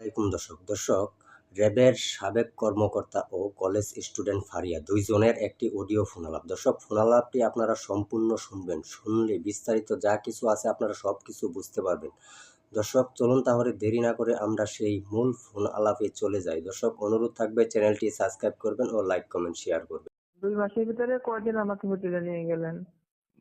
আলাইকুম দর্শক। দর্শক, র্যাবের সাবেক কর্মকর্তা ও কলেজ স্টুডেন্ট ফারিয়া দুইজনের একটি অডিও ফোনালাপ। দর্শক, ফোনালাপটি আপনারা সম্পূর্ণ শুনবেন, শুনলে বিস্তারিত যা কিছু আছে আপনারা সব কিছু বুঝতে পারবেন। দর্শক, চলুন তাহলে দেরি না করে আমরা সেই মূল ফোন আলাপে চলে যাই। দর্শক, অনুরোধ থাকবে চ্যানেলটি সাবস্ক্রাইব করবেন ও লাইক, কমেন্ট, শেয়ার করবেন। দুই মাসের ভিতরে কয়দিন আমাকে হোটেলে গেলেন?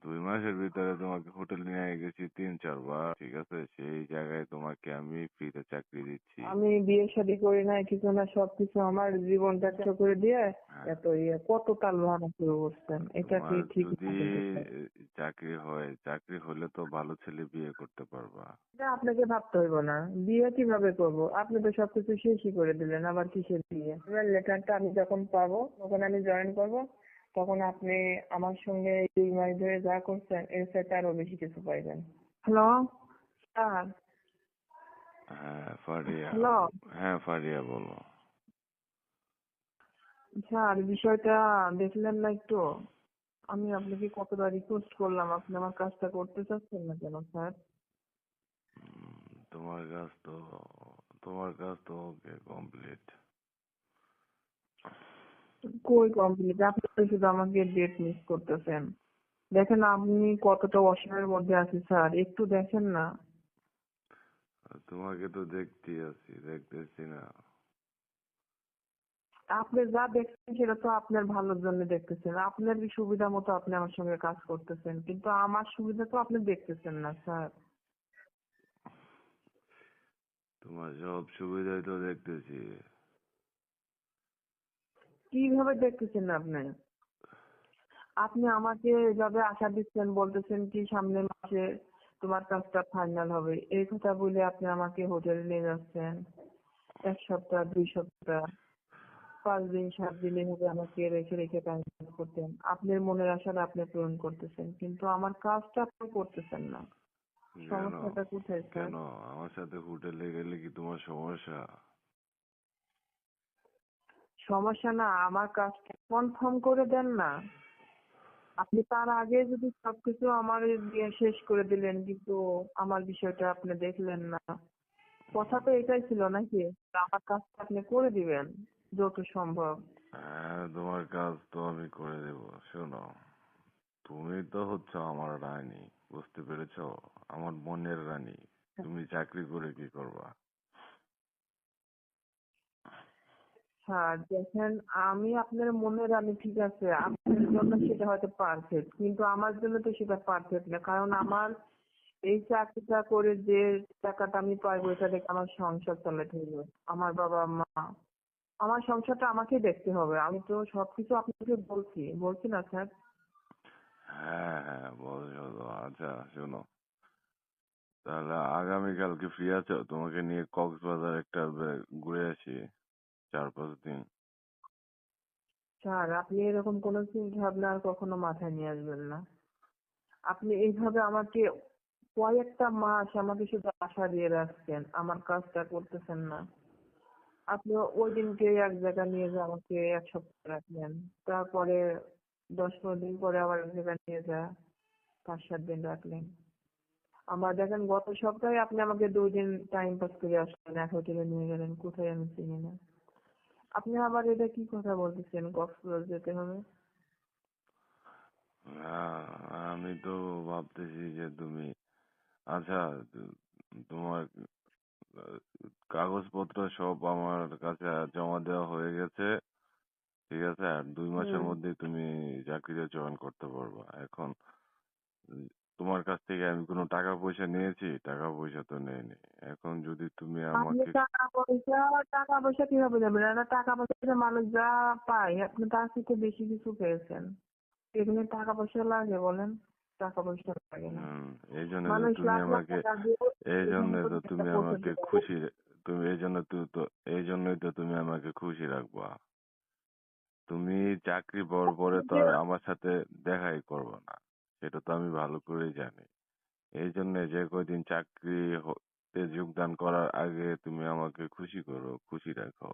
দুই মাসের ভিতরে তোমাকে হোটেল নিয়ে গেছি তিন চারবার ঠিক আছে? সেই জায়গায় তোমাকে আমি ফ্রিতে চাকরি দিচ্ছি। আমি বিয়ে শাদী করি নাই কিছু না সবকিছু আমার জীবনটা শেষ করে দিয়ে এত ইয়ে কত তাল ভাড়া শুরু করছেন এটা কি ঠিক যদি চাকরি হয় চাকরি হলে তো ভালো ছেলে বিয়ে করতে পারবা। এটা আপনাকে ভাবতে হইব না। বিয়ে কীভাবে করব? আপনি তো সবকিছু শেষই করে দিলেন আবার কিসের বিয়ে? এবার লেটারটা আমি যখন পাবো তখন আমি জয়েন করব। তখন আপনি আমার সঙ্গে দুই মাস ধরে যা করছেন এর সাথে আরও বেশি কিছু পাইবেন। হ্যালো? স্যার। হ্যাঁ ফারিয়া। হ্যালো? হ্যাঁ ফারিয়া বলো। স্যার বিষয়টা দেখলেন না একটু? আমি আপনাকে কতটা রিকোয়েস্ট করলাম আপনি আমার কাজটা করতে চাচ্ছেন না কেন স্যার? তোমার কাজ তো তোমার কাজ তো ওকে কমপ্লিট কই কমপ্লিট আপনি শুধু আমাকে ডেট মিস করতেছেন। দেখেন আপনি কতটা অসহায়ের মধ্যে আছি স্যার একটু দেখেন না। তোমাকে তো দেখতেই আছি দেখতেছি না। আপনি যা দেখছেন সেটা তো আপনার ভালোর জন্য দেখতেছেন। আপনার সুবিধা মতো আপনি আমার সঙ্গে কাজ করতেছেন। কিন্তু আমার সুবিধা তো আপনি দেখতেছেন না স্যার তোমার সব সুবিধাই তো দেখতেছি। কীভাবে দেখতেছেন আপনি? আপনি আমাকে এভাবে আশা দিচ্ছেন বলতেছেন কি সামনের মাসে তোমার কাজটা ফাইনাল হবে। এই কথা বলে আপনি আমাকে হোটেলে নিয়ে যাচ্ছেন। এক সপ্তাহ দুই সপ্তাহ পাঁচ দিন সাত দিন এভাবে আমাকে রেখে রেখে কাজ করতেন। আপনার মনের আশাটা আপনি পূরণ করতেছেন কিন্তু আমার কাজটা আপনি করতেছেন না। সমস্যাটা কোথায় কেন? আমার সাথে হোটেলে গেলে কি তোমার সমস্যা? সমস্যা না আমার কাজটা কনফার্ম করে দেন না। আপনি তার আগে যদি সবকিছু আমার দিয়ে শেষ করে দিলেন কিন্তু আমার বিষয়টা আপনি দেখলেন না। কথা তো এটাই ছিল নাকি? আমার কাজটা আপনি করে দিবেন যত সম্ভব। হ্যাঁ তোমার কাজ তো আমি করে দেব শোনো। তুমি তো হচ্ছে আমার রানী বুঝতে পেরেছ? আমার মনের রানী। তুমি চাকরি করে কি করবা? হ্যাঁ দেখেন, আমি আপনার মনের আমি ঠিক আছে, আপনার জন্য সেটা হয়তো পারফেক্ট কিন্তু আমার জন্য তো সেটা পারফেক্ট না, কারণ আমার এই চাকরিটা করে যে টাকাটা আমি পাইবো, এটা দেখে আমার সংসার চালাতে হবে, আমার বাবা মা, আমার সংসারটা আমাকেই দেখতে হবে, আমি তো সবকিছু আপনাকে বলছি বলছি না, স্যার? হ্যাঁ হ্যাঁ বলছো আচ্ছা শোনো, তাহলে আগামীকাল কি ফ্রি আছো? তোমাকে নিয়ে কক্সবাজার একটা ঘুরে আসি। চার পাঁচ দিন। স্যার, আপনি এরকম কোনো চিন্তা ভাবনা আর কখনো মাথায় নিয়ে আসবেন না। আপনি এইভাবে আমাকে কয়েকটা মাস আমাকে শুধু আশা দিয়ে রাখছেন, আমার কাজটা করতেছেন না। আপনি ওই দিনকে এক জায়গায় নিয়ে যা, আমাকে এক সপ্তাহ রাখলেন তারপরে দশ পনেরো দিন পরে আবার এক জায়গায় নিয়ে যা পাঁচ সাত দিন রাখলেন। আবার দেখেন, গত সপ্তাহে আপনি আমাকে দুই দিন টাইম পাস করে আসলেন এক হোটেলে নিয়ে গেলেন, কোথায় আমি চিনি না। আপনি আবার এটা কি কথা বলতেছেন? কক্সবাজার যেতে হবে। আমি তো ভাবতেছি যে তুমি আচ্ছা তোমার কাগজপত্র সব আমার কাছে জমা দেওয়া হয়ে গেছে ঠিক আছে? আর দুই মাসের মধ্যে তুমি চাকরিতে জয়েন করতে পারবা। এখন তোমার কাছ থেকে আমি কোনো টাকা পয়সা নিয়েছি টাকা পয়সা তো নেইনি। এখন যদি তুমি আপনি আমাকে টাকা পয়সা টাকা পয়সা কীভাবে দেবেন আর টাকা পয়সা মানুষ যা পায় আপনি তার থেকে বেশি কিছু পেয়েছেন। এখানে টাকা পয়সা লাগে বলেন টাকা পয়সা লাগে না। হুম, এই জন্য তো মানুষ তুমি লাখ লাখ আমাকে টাকা দিয়ে এই জন্য তো তুমি আমাকে খুশি তুমি এই জন্য তো তো এই জন্যই তো তুমি আমাকে খুশি রাখবা। তুমি চাকরি পাওয়ার পরে তো আর আমার সাথে দেখাই করবে না। সেটা তো আমি ভালো করেই জানি। এই জন্য যে কয়দিন চাকরি তে যোগদান করার আগে তুমি আমাকে খুশি করো খুশি রাখো।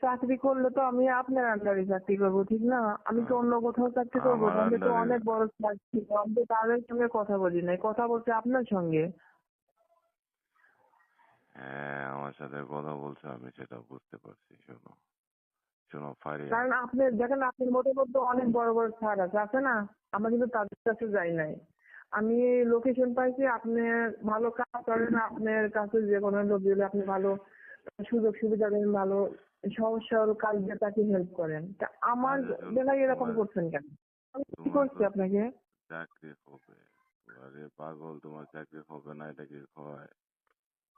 চাকরি করলে তো আমি আপনার আন্ডারে চাকরি করব ঠিক না? আমি তো অন্য কোথাও চাকরি করব? আমি তো অনেক বড় চাকরি আমি তো তাদের সঙ্গে কথা বলি নাই কথা বলছি আপনার সঙ্গে? হ্যাঁ আমার সাথে কথা বলছো আমি সেটা বুঝতে পারছি শোনো। শোনো ফারিয়া কারণ আপনি দেখেন আপনার মধ্যে মধ্যে অনেক বড় বড় স্যার আছে আছে না? আমরা কিন্তু তাদের কাছে যাই নাই। আমি লোকেশন পাইছি আপনি ভালো কাজ করেন আপনার কাছে যে কোনো লোক দিলে আপনি ভালো সুযোগ সুবিধা দেন ভালো সহজ সরল কাজ দিয়ে তাকে হেল্প করেন। তা আমার আরে বেলায় এরকম করছেন কেন? আমি কি করছি আপনাকে? চাকরি হবে। আরে পাগল তোমার চাকরি হবে না এটা কি হয়?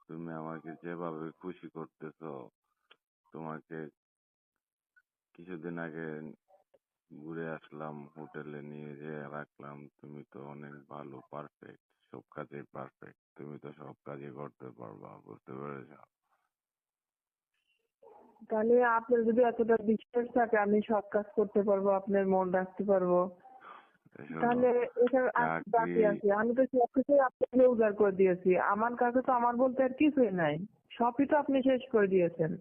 তুমি আমাকে যেভাবে খুশি করতেছো তোমাকে কিছুদিন আগে ঘুরে আসলাম হোটেলে নিয়ে যেয়ে রাখলাম। তুমি তো অনেক ভালো পারফেক্ট সব কাজে পারফেক্ট তুমি তো সব কাজই করতে পারবা বুঝতে পেরেছ? তাহলে আপনার যদি এতটা বিশ্বাস থাকে আমি সব কাজ করতে পারব আপনার মন রাখতে পারব। তাহলে আর বাকি আছে। আমি তো সবকিছুই আপনাকে উজাড় করে দিয়েছি। আমার কাছে তো আমার বলতে আর কিছুই নাই। সবই তো আপনি শেষ করে দিয়েছেন।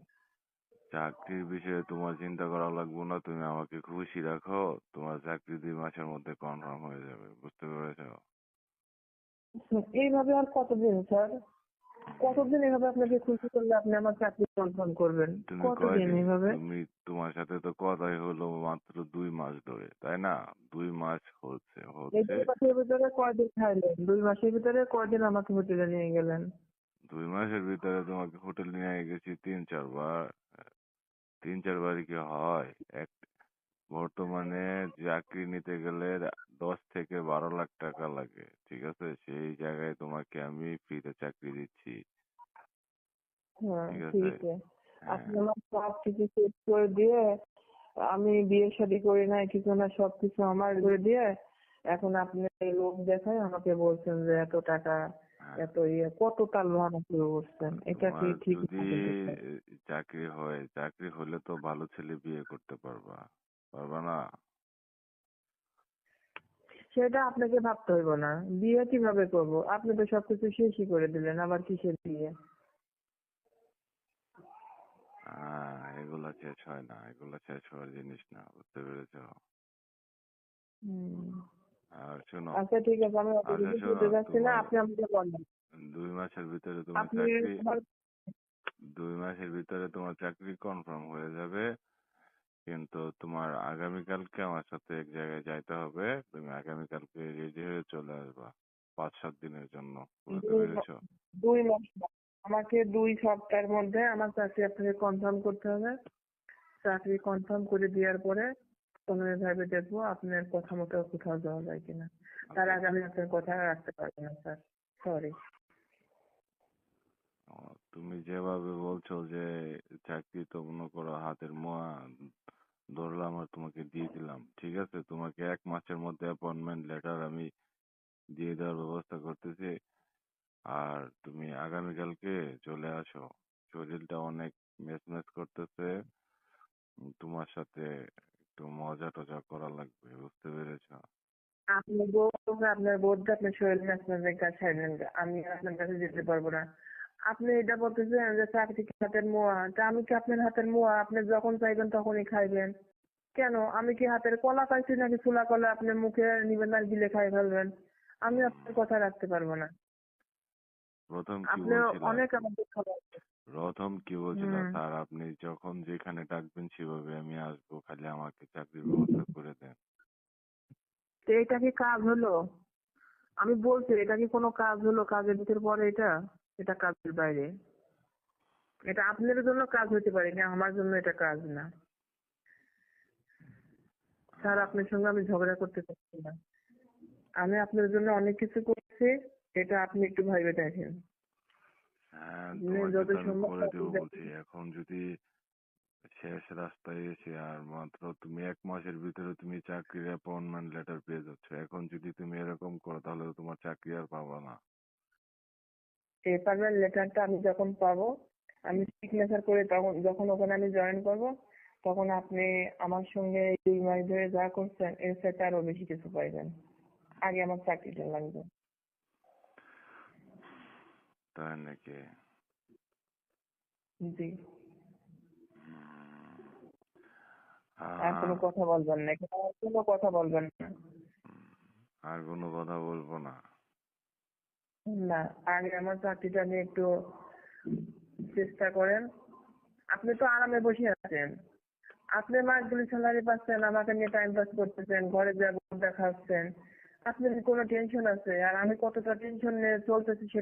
চাকরির বিষয়ে তোমার চিন্তা করা লাগবে না তুমি আমাকে খুশি রাখো তোমার চাকরি দুই মাসের মধ্যে কনফার্ম হয়ে যাবে বুঝতে পেরেছ? এইভাবে আর কতদিন স্যার? কতদিন এইভাবে আপনাকে খুশি করলে আপনি আমার চাকরি কনফার্ম করবেন? কতদিন এইভাবে? তুমি তোমার সাথে তো কথাই হলো মাত্র দুই মাস ধরে তাই না? দুই মাস হচ্ছে হচ্ছে। দুই মাসের ভিতরে কয়দিন খাইলেন দুই মাসের ভিতরে কয়দিন আমাকে হোটেলে নিয়ে গেলেন? দুই মাসের ভিতরে তোমাকে হোটেল নিয়ে গেছি তিন চারবার। তিন চারবারই কি হয় এক বর্তমানে চাকরি নিতে গেলে দশ থেকে বারো লাখ টাকা লাগে ঠিক আছে সেই জায়গায় তোমাকে আমি ফ্রিতে চাকরি দিচ্ছি হ্যাঁ ঠিক আছে। হ্যাঁ আপনি আমার সব কিছু শেষ করে দিয়ে আমি বিয়ে শাদী করি নাই কিছু না সব কিছু আমার করে দিয়ে এখন আপনি লোক দেখায় আমাকে বলছেন যে এত টাকা হ্যাঁ। এত ইয়ে কত তার লোহানো শুরু করছেন এটা কি ঠিক? চাকরি হলে তো ভালো ছেলে বিয়ে করতে পারবা পারবা না? সেটা আপনাকে ভাবতে হইব না। বিয়ে কীভাবে করব? আপনি তো সবকিছু শেষই করে দিলেন আবার কিসের বিয়ে? হ্যাঁ এগুলা শেষ হয় না এগুলা শেষ হওয়ার জিনিস না বুঝতে পেরেছ? হুম। আর শোনো আচ্ছা ঠিক আছে আমি অত আচ্ছা, কিছু শোনো, শুনতে না আপনি আমাকে বলেন। দুই মাসের ভিতরে তোমার চাকরি দুই মাসের ভিতরে তোমার চাকরি কনফার্ম হয়ে যাবে। কিন্তু তোমার আগামীকালকে আমার সাথে এক জায়গায় যাইতে হবে। তুমি আগামীকালকে রেডি হয়ে চলে আসবা পাঁচ সাত দিনের জন্য। বুঝতে পেরেছ? দুই মাস আমাকে দুই সপ্তাহের মধ্যে আমার চাকরি আপনাকে কনফার্ম করতে হবে। চাকরি কনফার্ম করে দেওয়ার পরে পনেরো ভাবে দেখব আপনার কথা মতো কোথাও যাওয়া যায় কিনা। তার আগে আমি আপনার কথা রাখতে পারব না স্যার সরি তুমি যেভাবে বলছো যে চাকরি তো মনে করো হাতের মোয়া, ধরলাম আর তোমাকে দিয়ে দিলাম। ঠিক আছে? তোমাকে এক মাসের মধ্যে অ্যাপয়েন্টমেন্ট লেটার আমি দিয়ে দেওয়ার ব্যবস্থা করতেছি। আর তুমি আগামীকালকে চলে আসো। শরীরটা অনেক মেসমেস করতেছে। তোমার সাথে একটু মজা টজা করা লাগবে, বুঝতে পেরেছ? আপনি বলতে আপনার বোধ আপনার শরীর কাছে ছাড়লেন আমি আপনার কাছে যেতে পারব না। আপনি এটা বলতেছেন যে চাকরি কি হাতের মোয়া? তা আমি কি আপনার হাতের মোয়া? আপনি যখন চাইবেন তখনই খাইবেন। কেন? আমি কি হাতের কলা পাইছি নাকি ফুলা কলা আপনার মুখে নিবেন আর গিলে খাই ফেলবেন? আমি আপনার কথা রাখতে পারব না। প্রথম কি আপনি অনেক আমাদের খাবার প্রথম কি বলছিলাম হুম। স্যার আপনি যখন যেখানে ডাকবেন সেভাবে আমি আসব খালি আমাকে চাকরির ব্যবস্থা করে দেন। তো এটা কি কাজ হলো? আমি বলছি এটা কি কোনো কাজ হলো কাজের ভিতর পরে এটা? এটা কাজের বাইরে। এটা আপনার জন্য কাজ হতে পারে না আমার জন্য এটা কাজ না। স্যার আপনার সঙ্গে আমি ঝগড়া করতে চাচ্ছি না। আমি আপনার জন্য অনেক কিছু করছি এটা আপনি একটু ভাইবে দেখেন। হ্যাঁ যত সম্ভব এখন যদি শেষ রাস্তায় এসে আর মাত্র তুমি এক মাসের ভিতরে তুমি চাকরির অ্যাপয়েন্টমেন্ট লেটার পেয়ে যাচ্ছ এখন যদি তুমি এরকম করো তাহলে তো তোমার চাকরি আর পাবা না। পেপারের লেটারটা আমি যখন পাবো আমি সিগনেচার করে তখন যখন ওখানে আমি জয়েন করব তখন আপনি আমার সঙ্গে দুই মাস ধরে যা করছেন এর সাথে আরও বেশি কিছু পাইবেন। আগে আমার চাকরিটা লাগবে। তাই নাকি? জি। আর কোনো কথা বলবেন না কোনো কথা বলবেন না। আর কোনো কথা বলব না। না, আগে আমার চাকরিটা নিয়ে একটু চেষ্টা করেন। আপনি তো আরামে বসে আছেন। আপনি মাসগুলি স্যালারি পাচ্ছেন, আমাকে নিয়ে টাইম পাস করতেছেন, ঘরে যাব দেখাচ্ছেন। আপনার কি কোনো টেনশন আছে? আর আমি কতটা টেনশন নিয়ে চলতেছি সেটা